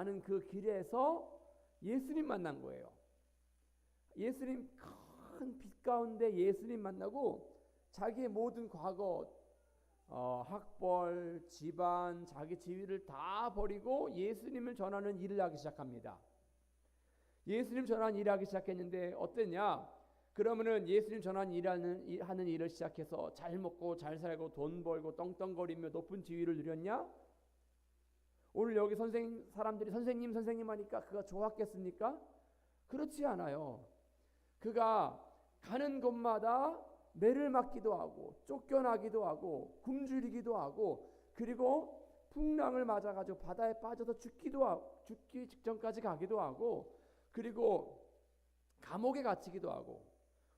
가는 그 길에서 예수님 만난 거예요. 예수님 큰 빛 가운데 예수님 만나고 자기의 모든 과거 어, 학벌, 집안, 자기 지위를 다 버리고 예수님을 전하는 일을 하기 시작합니다. 예수님 전하는 일을 하기 시작했는데 어땠냐? 그러면은 예수님 전하는 일하는 하는 일을 시작해서 잘 먹고 잘 살고 돈 벌고 떵떵거리며 높은 지위를 누렸냐? 오늘 여기 선생 사람들이 선생님 선생님 하니까 그가 좋았겠습니까? 그렇지 않아요. 그가 가는 곳마다 매를 맞기도 하고 쫓겨나기도 하고 굶주리기도 하고 그리고 풍랑을 맞아가지고 바다에 빠져서 죽기도 하고 죽기 직전까지 가기도 하고 그리고 감옥에 갇히기도 하고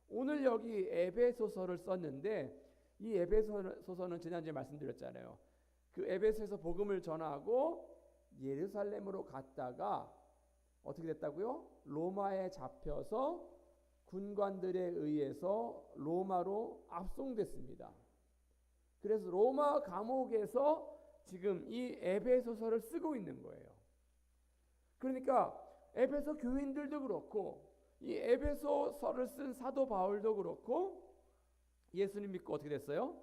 오늘 여기 에베소서를 썼는데 이 에베소서는 지난주에 말씀드렸잖아요. 그 에베소에서 복음을 전하고 예루살렘으로 갔다가 어떻게 됐다고요? 로마에 잡혀서 군관들에 의해서 로마로 압송됐습니다. 그래서 로마 감옥에서 지금 이 에베소서를 쓰고 있는 거예요. 그러니까 에베소 교인들도 그렇고 이 에베소서를 쓴 사도 바울도 그렇고 예수님 믿고 어떻게 됐어요?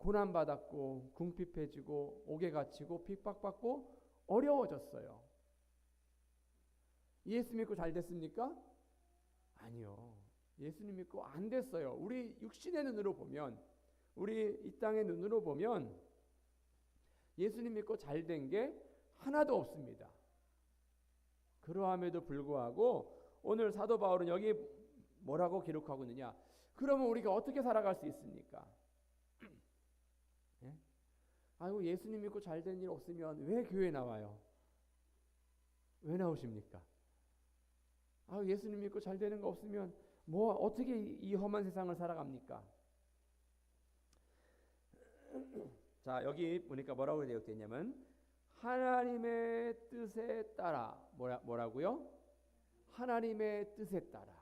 고난 받았고 궁핍해지고 옥에 갇히고 핍박받고 어려워졌어요. 예수 믿고 잘 됐습니까? 아니요. 예수님 믿고 안 됐어요. 우리 육신의 눈으로 보면, 우리 이 땅의 눈으로 보면, 예수님 믿고 잘 된 게 하나도 없습니다. 그러함에도 불구하고, 오늘 사도 바울은 여기 뭐라고 기록하고 있느냐? 그러면 우리가 어떻게 살아갈 수 있습니까? 예? 아이고, 예수님 믿고 잘 된 일 없으면 왜 교회 나와요? 왜 나오십니까? 아, 예수님 믿고 잘 되는 거 없으면 뭐 어떻게 이 험한 세상을 살아갑니까? 자, 여기 보니까 뭐라고 되어 있냐면 하나님의 뜻에 따라 뭐라, 뭐라고요? 하나님의 뜻에 따라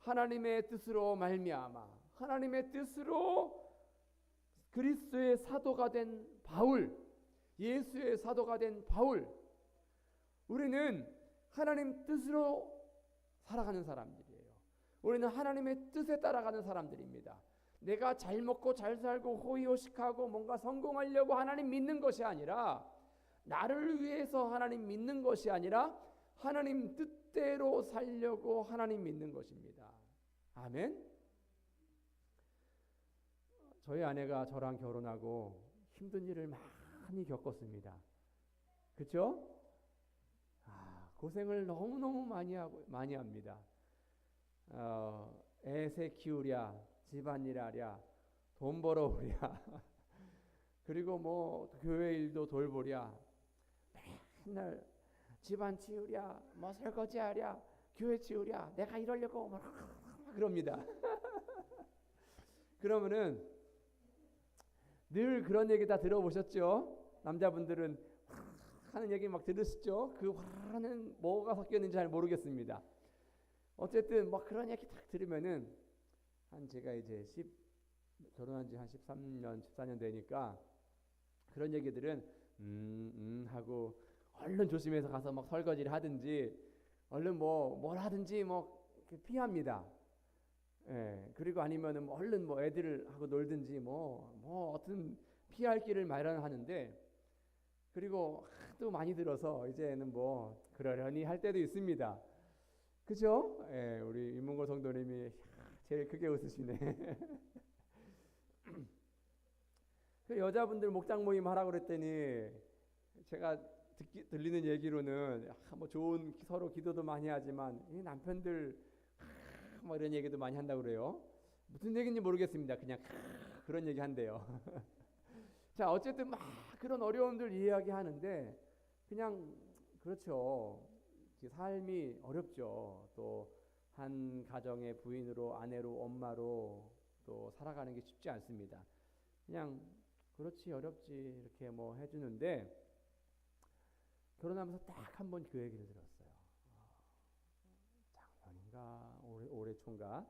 하나님의 뜻으로 말미암아 하나님의 뜻으로 그리스도의 사도가 된 바울 예수의 사도가 된 바울 우리는 하나님 뜻으로 살아가는 사람들이에요. 우리는 하나님의 뜻에 따라가는 사람들입니다. 내가 잘 먹고 잘 살고 호의호식하고 뭔가 성공하려고 하나님 믿는 것이 아니라 나를 위해서 하나님 믿는 것이 아니라 하나님 뜻대로 살려고 하나님 믿는 것입니다. 아멘. 저희 아내가 저랑 결혼하고 힘든 일을 많이 겪었습니다. 그렇죠? 아, 고생을 너무너무 많이 하고 많이 합니다. 어, 애새 키우랴, 집안일 하랴, 돈 벌어오랴, 그리고 뭐 교회 일도 돌보랴, 맨날 집안 치우랴, 뭐 설거지 하랴, 교회 치우랴, 내가 이러려고 막 그럽니다. 그러면은 늘 그런 얘기 다 들어보셨죠? 남자분들은 하는 얘기 막 들으시죠? 그 화는 뭐가 섞여 있는지 잘 모르겠습니다. 어쨌든 뭐 그런 얘기 딱 들으면은 한 제가 이제 10 결혼한 지 한 13년, 14년 되니까 그런 얘기들은 음, 음 하고 얼른 조심해서 가서 막 설거지를 하든지 얼른 뭐 뭘 하든지 뭐 피합니다. 예, 그리고 아니면은 뭐 얼른 뭐 애들을 하고 놀든지 뭐, 뭐 어떤 피할 길을 마련하는데 그리고 하도 많이 들어서 이제는 뭐 그러려니 할 때도 있습니다. 그죠? 예, 우리 임문고 성도님이 제일 크게 웃으시네. 그 여자분들 목장 모임 하라고 그랬더니 제가 듣기, 들리는 얘기로는 아, 뭐 좋은 서로 기도도 많이 하지만 이 남편들 뭐 이런 얘기도 많이 한다고 그래요. 무슨 얘기인지 모르겠습니다. 그냥 그런 얘기 한대요. 자, 어쨌든 막 그런 어려움들 이야기하는데 그냥 그렇죠. 삶이 어렵죠. 또 한 가정의 부인으로 아내로 엄마로 또 살아가는 게 쉽지 않습니다. 그냥 그렇지 어렵지 이렇게 뭐 해주는데 결혼하면서 딱 한 번 그 얘기를 들었어요. 작년인가 올해 초인가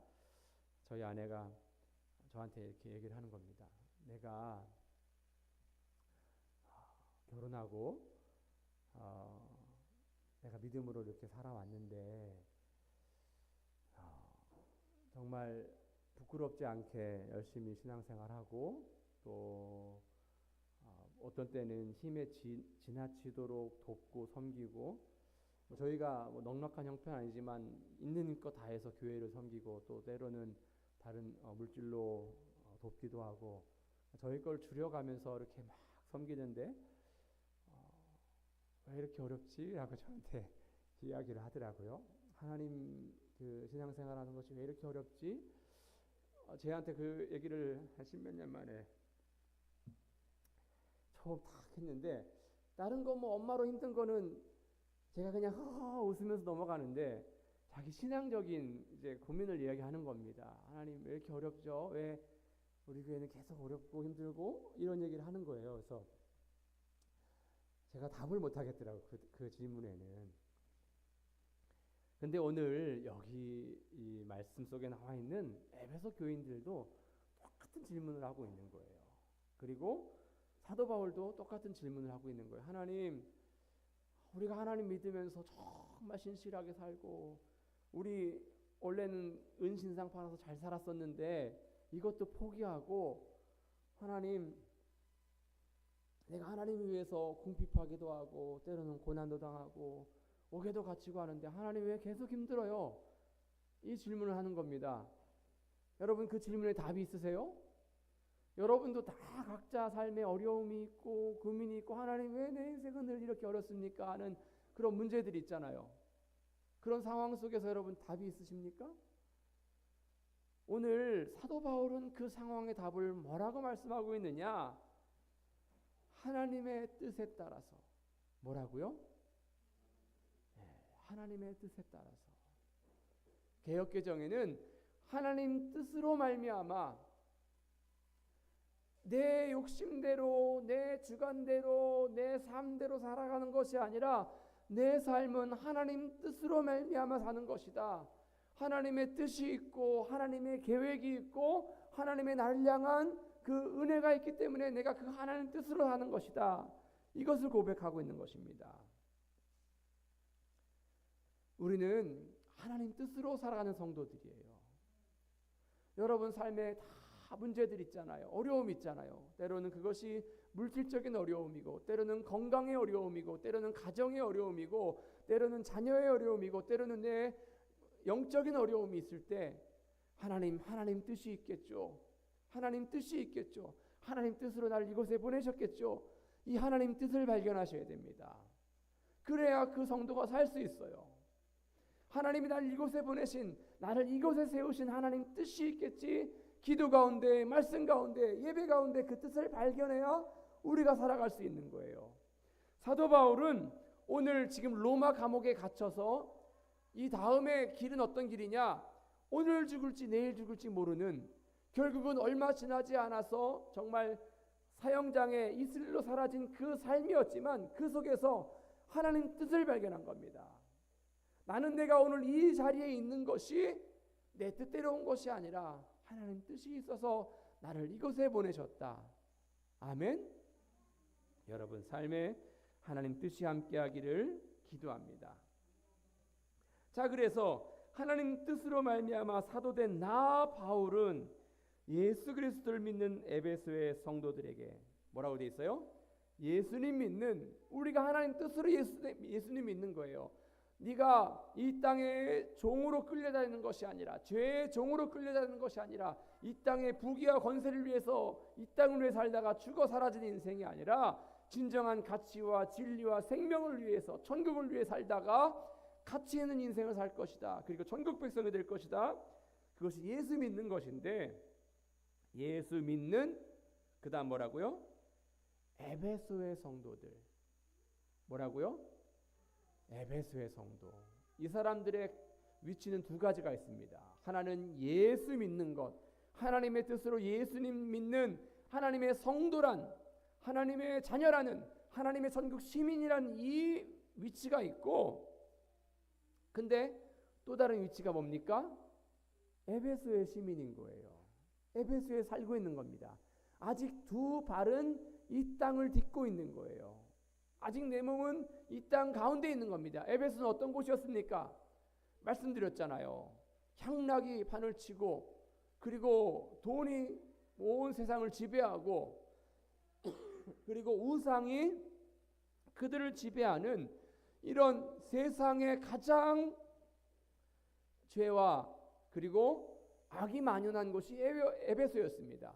저희 아내가 저한테 이렇게 얘기를 하는 겁니다. 내가 결혼하고 어, 내가 믿음으로 이렇게 살아왔는데 어, 정말 부끄럽지 않게 열심히 신앙생활하고 또 어, 어떤 때는 힘에 지, 지나치도록 돕고 섬기고 뭐 저희가 뭐 넉넉한 형편 아니지만 있는 것 다해서 교회를 섬기고 또 때로는 다른 어, 물질로 어, 돕기도 하고 저희 걸 줄여가면서 이렇게 막 섬기는데 어, 왜 이렇게 어렵지? 라고 저한테 이야기를 하더라고요. 하나님 그 신앙생활하는 것이 왜 이렇게 어렵지? 어, 저한테 그 얘기를 한 십몇 년 만에 처음 탁 했는데 다른 거 뭐 엄마로 힘든 거는 제가 그냥 허허 웃으면서 넘어가는데 자기 신앙적인 이제 고민을 이야기하는 겁니다. 하나님 왜 이렇게 어렵죠? 왜 우리 교회는 계속 어렵고 힘들고 이런 얘기를 하는 거예요. 그래서 제가 답을 못 하겠더라고 그, 그 질문에는. 근데 오늘 여기 이 말씀 속에 나와 있는 에베소 교인들도 똑같은 질문을 하고 있는 거예요. 그리고 사도 바울도 똑같은 질문을 하고 있는 거예요. 하나님, 우리가 하나님 믿으면서 정말 신실하게 살고 우리 원래는 은신상 팔아서 잘 살았었는데 이것도 포기하고 하나님 내가 하나님을 위해서 궁핍하기도 하고 때로는 고난도 당하고 옥에도 갇히고 하는데 하나님 왜 계속 힘들어요? 이 질문을 하는 겁니다. 여러분 그 질문에 답이 있으세요? 여러분도 다 각자 삶에 어려움이 있고 고민이 있고 하나님 왜 내 인생은 늘 이렇게 어렵습니까? 하는 그런 문제들이 있잖아요. 그런 상황 속에서 여러분 답이 있으십니까? 오늘 사도 바울은 그 상황의 답을 뭐라고 말씀하고 있느냐? 하나님의 뜻에 따라서 뭐라고요? 네, 하나님의 뜻에 따라서 개혁 개정에는 하나님 뜻으로 말미암아 내 욕심대로 내 주관대로 내 삶대로 살아가는 것이 아니라 내 삶은 하나님 뜻으로 말미암아 사는 것이다. 하나님의 뜻이 있고 하나님의 계획이 있고 하나님의 날 향한 그 은혜가 있기 때문에 내가 그 하나님 뜻으로 사는 것이다. 이것을 고백하고 있는 것입니다. 우리는 하나님 뜻으로 살아가는 성도들이에요. 여러분 삶에 다 문제들 있잖아요. 어려움 있잖아요. 때로는 그것이 물질적인 어려움이고, 때로는 건강의 어려움이고, 때로는 가정의 어려움이고, 때로는 자녀의 어려움이고, 때로는 내 영적인 어려움이 있을 때 하나님 하나님 뜻이 있겠죠. 하나님 뜻이 있겠죠. 하나님 뜻으로 나를 이곳에 보내셨겠죠. 이 하나님 뜻을 발견하셔야 됩니다. 그래야 그 성도가 살 수 있어요. 하나님이 나를 이곳에 보내신 나를 이곳에 세우신 하나님 뜻이 있겠지. 기도 가운데 말씀 가운데 예배 가운데 그 뜻을 발견해야 우리가 살아갈 수 있는 거예요. 사도 바울은 오늘 지금 로마 감옥에 갇혀서 이 다음에 길은 어떤 길이냐? 오늘 죽을지 내일 죽을지 모르는 결국은 얼마 지나지 않아서 정말 사형장에 이슬로 사라진 그 삶이었지만 그 속에서 하나님 뜻을 발견한 겁니다. 나는 내가 오늘 이 자리에 있는 것이 내 뜻대로 온 것이 아니라 하나님 뜻이 있어서 나를 이곳에 보내셨다. 아멘. 여러분 삶에 하나님 뜻이 함께하기를 기도합니다. 자 그래서 하나님 뜻으로 말미암아 사도된 나 바울은 예수 그리스도를 믿는 에베소의 성도들에게 뭐라고 돼 있어요? 예수님 믿는 우리가 하나님 뜻으로 예수, 예수님 믿는 거예요. 네가 이 땅에 종으로 끌려다니는 것이 아니라 죄의 종으로 끌려다니는 것이 아니라 이 땅의 부귀와 권세를 위해서 이 땅을 위해 살다가 죽어 사라지는 인생이 아니라 진정한 가치와 진리와 생명을 위해서 천국을 위해 살다가 가치 있는 인생을 살 것이다. 그리고 천국 백성이 될 것이다. 그것이 예수 믿는 것인데 예수 믿는 그다음 뭐라고요? 에베소의 성도들 뭐라고요? 에베소의 성도. 이 사람들의 위치는 두 가지가 있습니다. 하나는 예수 믿는 것, 하나님의 뜻으로 예수님 믿는 하나님의 성도란, 하나님의 자녀라는, 하나님의 천국 시민이란 이 위치가 있고, 근데 또 다른 위치가 뭡니까? 에베소의 시민인 거예요. 에베소에 살고 있는 겁니다. 아직 두 발은 이 땅을 딛고 있는 거예요. 아직 내 몸은 이 땅 가운데 있는 겁니다. 에베소는 어떤 곳이었습니까? 말씀드렸잖아요. 향락이 판을 치고 그리고 돈이 온 세상을 지배하고 그리고 우상이 그들을 지배하는 이런 세상의 가장 죄와 그리고 악이 만연한 곳이 에베- 에베소였습니다.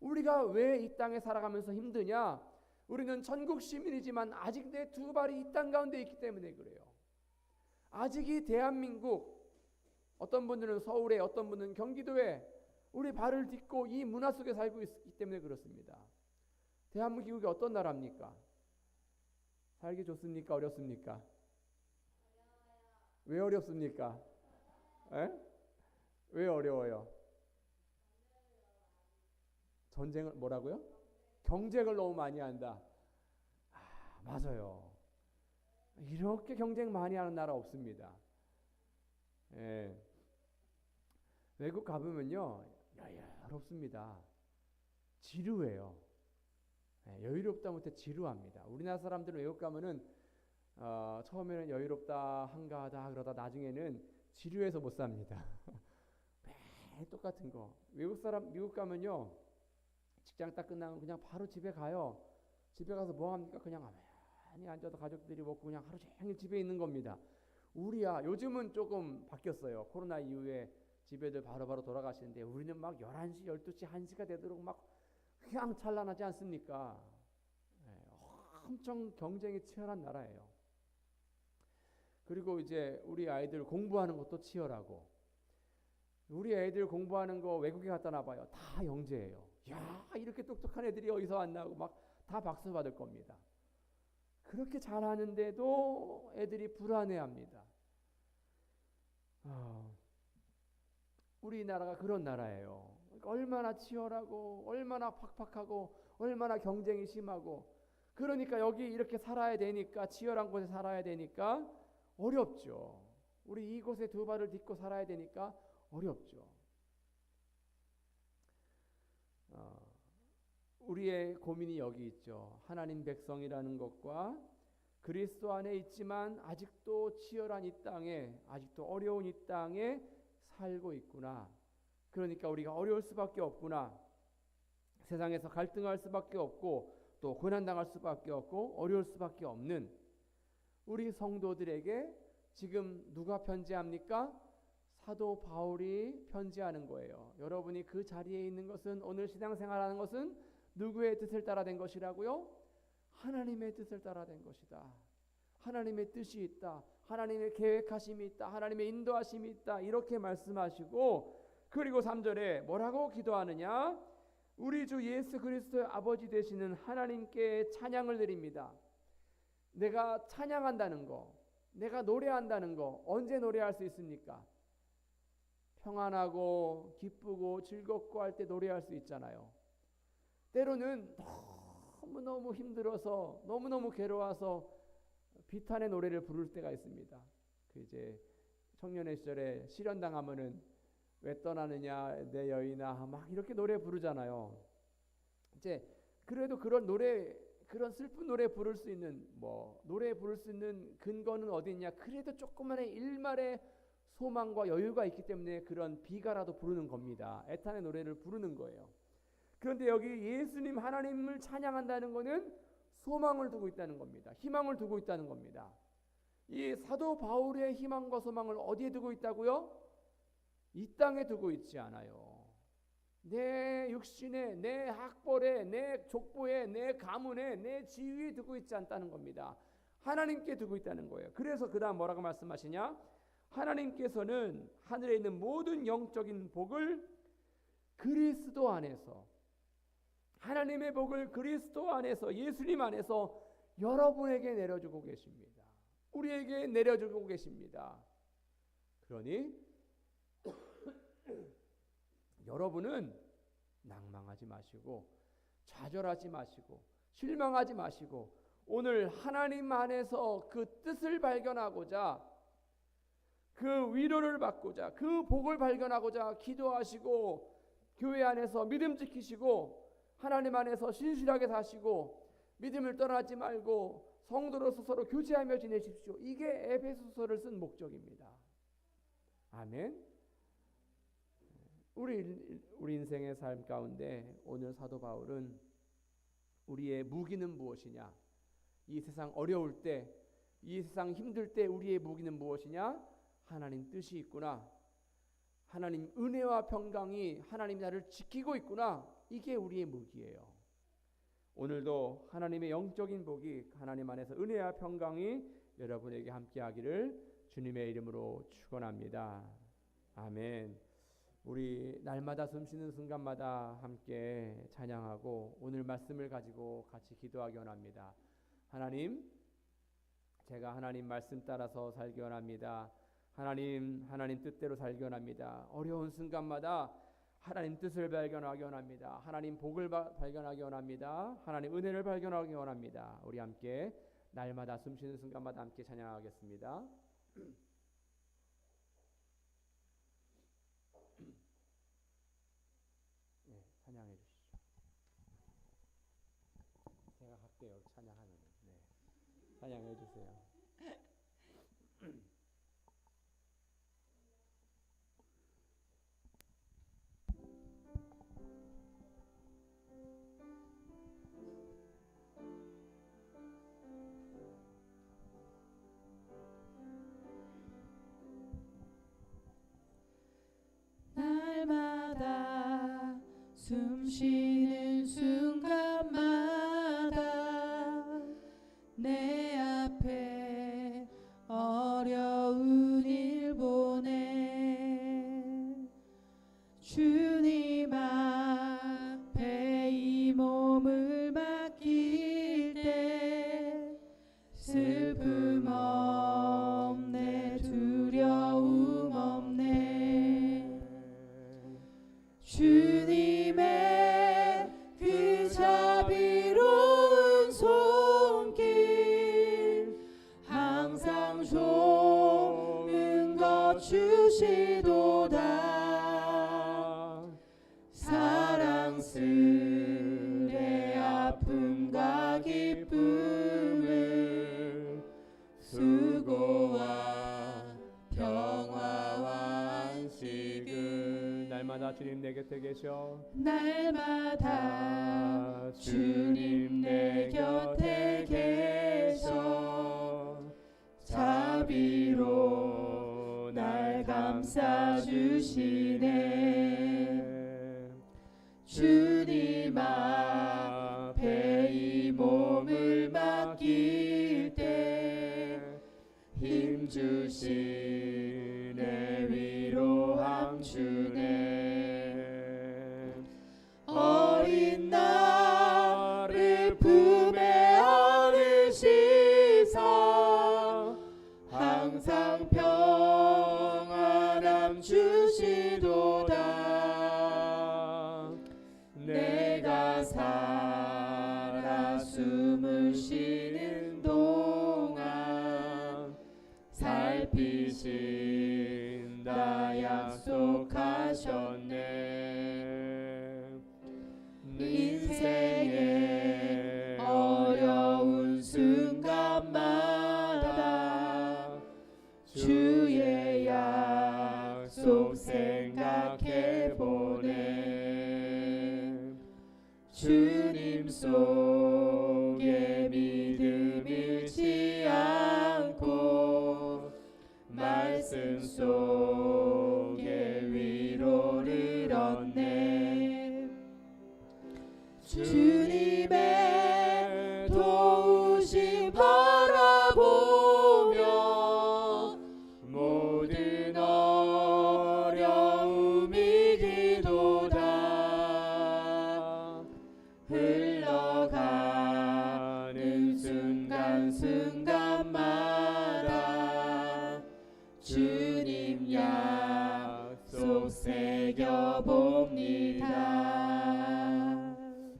우리가 왜 이 땅에 살아가면서 힘드냐? 우리는 천국 시민이지만 아직 내 두 발이 이 땅 가운데 있기 때문에 그래요. 아직 이 대한민국 어떤 분들은 서울에 어떤 분은 경기도에 우리 발을 딛고 이 문화 속에 살고 있기 때문에 그렇습니다. 대한민국이 어떤 나라입니까? 살기 좋습니까? 어렵습니까? 왜 어렵습니까? 에? 왜 어려워요? 전쟁을 뭐라고요? 경쟁을 너무 많이 한다. 아, 맞아요. 이렇게 경쟁 많이 하는 나라 없습니다. 예. 외국 가보면요 여유롭습니다. 지루해요. 예, 여유롭다 못해 지루합니다. 우리나라 사람들은 외국 가면은 어, 처음에는 여유롭다 한가하다 그러다 나중에는 지루해서 못 삽니다. 똑같은 거. 외국 사람 미국 가면요 직장 딱 끝나면 그냥 바로 집에 가요. 집에 가서 뭐 합니까? 그냥 가만히 앉아서 가족들이 먹고 그냥 하루 종일 집에 있는 겁니다. 우리야 요즘은 조금 바뀌었어요. 코로나 이후에 집에들 바로바로 돌아가시는데 우리는 막 11시, 12시, 1시가 되도록 막 휘황찬란하지 않습니까? 예, 엄청 경쟁이 치열한 나라예요. 그리고 이제 우리 아이들 공부하는 것도 치열하고 우리 애들 공부하는 거 외국에 갖다 놔봐요. 다 영재예요. 야 이렇게 똑똑한 애들이 어디서 왔나고 막 다 박수 받을 겁니다. 그렇게 잘하는데도 애들이 불안해합니다. 아, 우리나라가 그런 나라예요. 그러니까 얼마나 치열하고 얼마나 팍팍하고 얼마나 경쟁이 심하고 그러니까 여기 이렇게 살아야 되니까 치열한 곳에 살아야 되니까 어렵죠. 우리 이곳에 두 발을 딛고 살아야 되니까 어렵죠. 어, 우리의 고민이 여기 있죠. 하나님 백성이라는 것과 그리스도 안에 있지만 아직도 치열한 이 땅에 아직도 어려운 이 땅에 살고 있구나. 그러니까 우리가 어려울 수밖에 없구나. 세상에서 갈등할 수밖에 없고 또 고난 당할 수밖에 없고 어려울 수밖에 없는 우리 성도들에게 지금 누가 편지합니까? 사도 바울이 편지하는 거예요. 여러분이 그 자리에 있는 것은 오늘 신앙생활하는 것은 누구의 뜻을 따라 된 것이라고요? 하나님의 뜻을 따라 된 것이다. 하나님의 뜻이 있다. 하나님의 계획하심이 있다. 하나님의 인도하심이 있다. 이렇게 말씀하시고 그리고 3절에 뭐라고 기도하느냐? 우리 주 예수 그리스도의 아버지 되시는 하나님께 찬양을 드립니다. 내가 찬양한다는 거, 내가 노래한다는 거 언제 노래할 수 있습니까? 평안하고 기쁘고 즐겁고 할 때 노래할 수 있잖아요. 때로는 너무너무 힘들어서 너무너무 괴로워서 비탄의 노래를 부를 때가 있습니다. 그 이제 청년의 시절에 실현 당하면은 왜 떠나느냐 내 여인아 막 이렇게 노래 부르잖아요. 이제 그래도 그런 노래 그런 슬픈 노래 부를 수 있는 뭐 노래 부를 수 있는 근거는 어디 있냐? 그래도 조그만의 일말의 소망과 여유가 있기 때문에 그런 비가라도 부르는 겁니다. 애탄의 노래를 부르는 거예요. 그런데 여기 예수님 하나님을 찬양한다는 것은 소망을 두고 있다는 겁니다. 희망을 두고 있다는 겁니다. 이 사도 바울의 희망과 소망을 어디에 두고 있다고요? 이 땅에 두고 있지 않아요. 내 육신에, 내 학벌에, 내 족보에, 내 가문에, 내 지위에 두고 있지 않다는 겁니다. 하나님께 두고 있다는 거예요. 그래서 그 다음 뭐라고 말씀하시냐? 하나님께서는 하늘에 있는 모든 영적인 복을 그리스도 안에서 하나님의 복을 그리스도 안에서 예수님 안에서 여러분에게 내려주고 계십니다. 우리에게 내려주고 계십니다. 그러니 여러분은 낭망하지 마시고 좌절하지 마시고 실망하지 마시고 오늘 하나님 안에서 그 뜻을 발견하고자 그 위로를 받고자 그 복을 발견하고자 기도하시고 교회 안에서 믿음 지키시고 하나님 안에서 신실하게 사시고 믿음을 떠나지 말고 성도로서 서로 교제하며 지내십시오. 이게 에베소서를 쓴 목적입니다. 아멘. 우리 우리 인생의 삶 가운데 오늘 사도 바울은 우리의 무기는 무엇이냐? 이 세상 어려울 때, 이 세상 힘들 때 우리의 무기는 무엇이냐? 하나님 뜻이 있구나. 하나님 은혜와 평강이 하나님 나를 지키고 있구나. 이게 우리의 무기예요. 오늘도 하나님의 영적인 복이 하나님 안에서 은혜와 평강이 여러분에게 함께하기를 주님의 이름으로 축원합니다. 아멘. 우리 날마다 숨쉬는 순간마다 함께 찬양하고 오늘 말씀을 가지고 같이 기도하기 원합니다. 하나님, 제가 하나님 말씀 따라서 살기 원합니다. 하나님, 하나님 뜻대로 살기 원합니다. 어려운 순간마다 하나님 뜻을 발견하기 원합니다. 하나님 복을 바, 발견하기 원합니다. 하나님 은혜를 발견하기 원합니다. 우리 함께 날마다 숨쉬는 순간마다 함께 찬양하겠습니다. 네, 찬양해 주시죠. 제가 할게요. 찬양하면. 네. 찬양해 주세요. 주님 내 곁에 계셔. 날마다 주님 주님 약속 새겨봅니다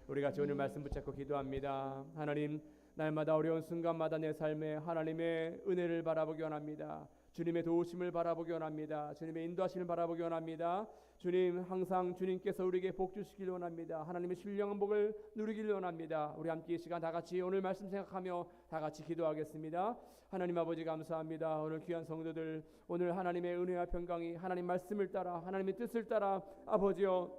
우리 같이 오늘 말씀 붙잡고 기도합니다. 하나님 날마다 어려운 순간마다 내 삶에 하나님의 은혜를 바라보기 원합니다. 주님의 도우심을 바라보기 원합니다. 주님의 인도하심을 바라보기 원합니다. 주님 항상 주님께서 우리에게 복 주시길 원합니다. 하나님의 신령한 복을 누리길 원합니다. 우리 함께 이 시간 다 같이 오늘 말씀 생각하며 다 같이 기도하겠습니다. 하나님 아버지 감사합니다. 오늘 귀한 성도들 오늘 하나님의 은혜와 평강이 하나님 말씀을 따라 하나님의 뜻을 따라 아버지여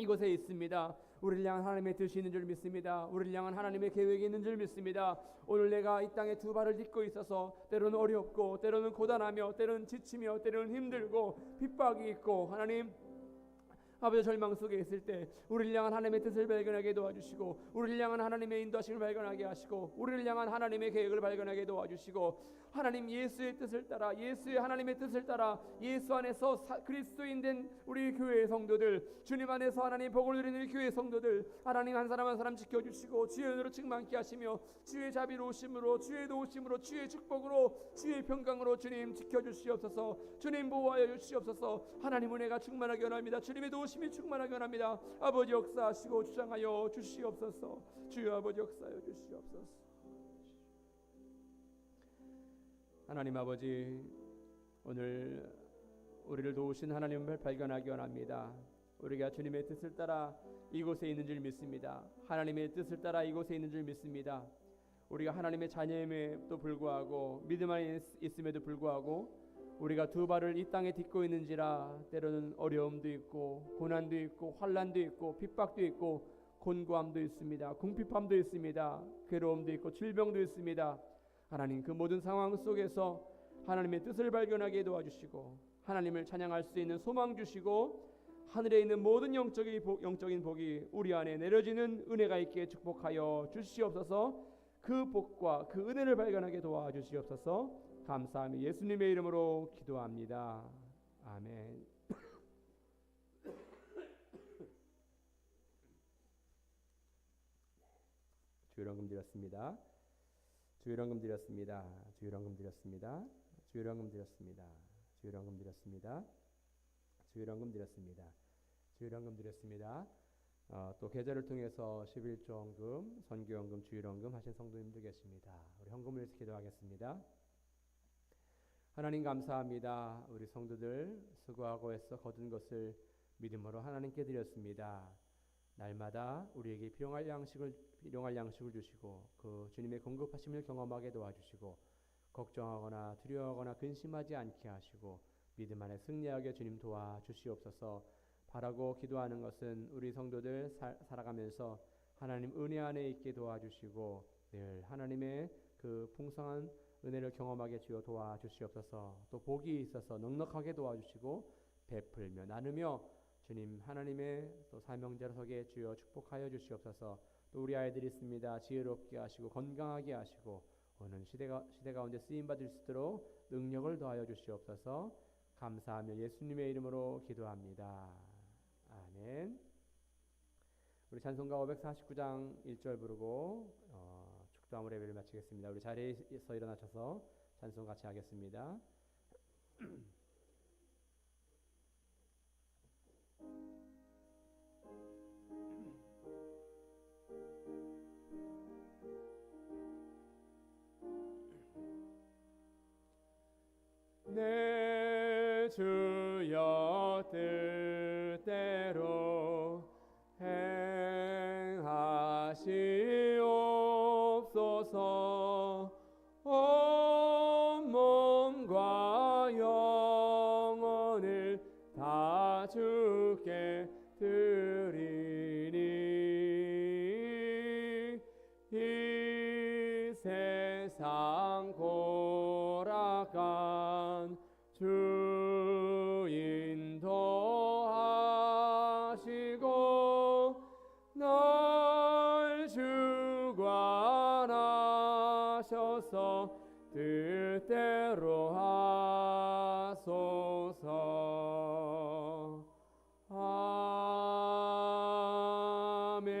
이곳에 있습니다. 우리를 향한 하나님의 뜻이 있는 줄 믿습니다. 우리를 향한 하나님의 계획이 있는 줄 믿습니다. 오늘 내가 이 땅에 두 발을 딛고 있어서 때로는 어렵고 때로는 고단하며 때로는 지치며 때로는 힘들고 핍박이 있고 하나님 아버지 절망 속에 있을 때 우리를 향한 하나님의 뜻을 발견하게 도와주시고 우리를 향한 하나님의 인도하심을 발견하게 하시고 우리를 향한 하나님의 계획을 발견하게 도와주시고 하나님 예수의 뜻을 따라 예수의 하나님의 뜻을 따라 예수 안에서 사, 그리스도인 된 우리 교회의 성도들 주님 안에서 하나님 복을 누리는 교회의 성도들 하나님 한 사람 한 사람 지켜주시고 주의 은혜로 충만케 하시며 주의 자비로우심으로 주의 도우심으로 주의 축복으로 주의 평강으로 주님 지켜주시옵소서. 주님 보호하여 주시옵소서. 하나님 은혜가 충만하게 원합니다. 주님의 도우심이 충만하게 원합니다. 아버지 역사하시고 주장하여 주시옵소서. 주여 아버지 역사하여 주시옵소서 하나님 아버지 오늘 우리를 도우신 하나님을 발견하기 원합니다. 우리가 주님의 뜻을 따라 이곳에 있는 줄 믿습니다. 하나님의 뜻을 따라 이곳에 있는 줄 믿습니다. 우리가 하나님의 자녀임에도 불구하고 믿음 안에 있음에도 불구하고 우리가 두 발을 이 땅에 딛고 있는지라 때로는 어려움도 있고 고난도 있고 환란도 있고 핍박도 있고 곤고함도 있습니다. 궁핍함도 있습니다. 괴로움도 있고 질병도 있습니다. 하나님 그 모든 상황 속에서 하나님의 뜻을 발견하게 도와주시고 하나님을 찬양할 수 있는 소망 주시고 하늘에 있는 모든 영적인 복, 영적인 복이 우리 안에 내려지는 은혜가 있게 축복하여 주시옵소서. 그 복과 그 은혜를 발견하게 도와주시옵소서. 감사하며 예수님의 이름으로 기도합니다. 아멘. 주일원금 드렸습니다. 주일원금 드렸습니다. 주일원금 드렸습니다. 주일원금 드렸습니다. 주일원금 드렸습니다. 주일원금 드렸습니다. 주일원금 드렸습니다. 어, 또 계좌를 통해서 11조원금, 선교원금, 주일원금 하신 성도님들 계십니다. 우리 헌금을 위해서 기도하겠습니다. 하나님 감사합니다. 우리 성도들 수고하고 애써 거둔 것을 믿음으로 하나님께 드렸습니다. 날마다 우리에게 필요할 양식을 필요할 양식을 주시고 그 주님의 공급하심을 경험하게 도와주시고 걱정하거나 두려워하거나 근심하지 않게 하시고 믿음 안에 승리하게 주님 도와 주시옵소서. 바라고 기도하는 것은 우리 성도들 살, 살아가면서 하나님 은혜 안에 있게 도와주시고 늘 하나님의 그 풍성한 은혜를 경험하게 주여 도와주시옵소서. 또 복이 있어서 넉넉하게 도와주시고 베풀며 나누며 주님 하나님의 또 사명자로 서게 주여 축복하여 주시옵소서. 또 우리 아이들이 있습니다. 지혜롭게 하시고 건강하게 하시고 오는 시대가 시대 가운데 쓰임 받을 수 있도록 능력을 더하여 주시옵소서. 감사하며 예수님의 이름으로 기도합니다. 아멘. 우리 찬송가 549장 1절 부르고 어, 축도함을 예배를 마치겠습니다. 우리 자리에서 일어나셔서 찬송 같이 하겠습니다. 내 주여 뜻 아멘.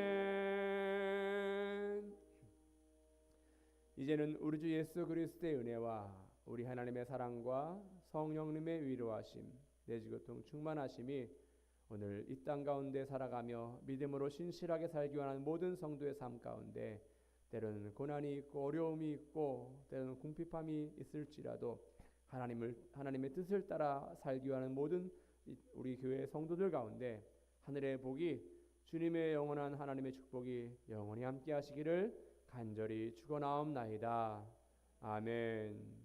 이제는 우리 주 예수 그리스도의 은혜와 우리 하나님의 사랑과 성령님의 위로하심, 내지고통 충만하심이 오늘 이 땅 가운데 살아가며 믿음으로 신실하게 살기 원하는 모든 성도의 삶 가운데 때로는 고난이 있고 어려움이 있고 때로는 궁핍함이 있을지라도 하나님을 하나님의 뜻을 따라 살기 위하는 모든 이- 우리 교회 성도들 가운데 하늘의 복이 주님의 영원한 하나님의 축복이 영원히 함께 하시기를 간절히 축원하옵나이다. 아멘.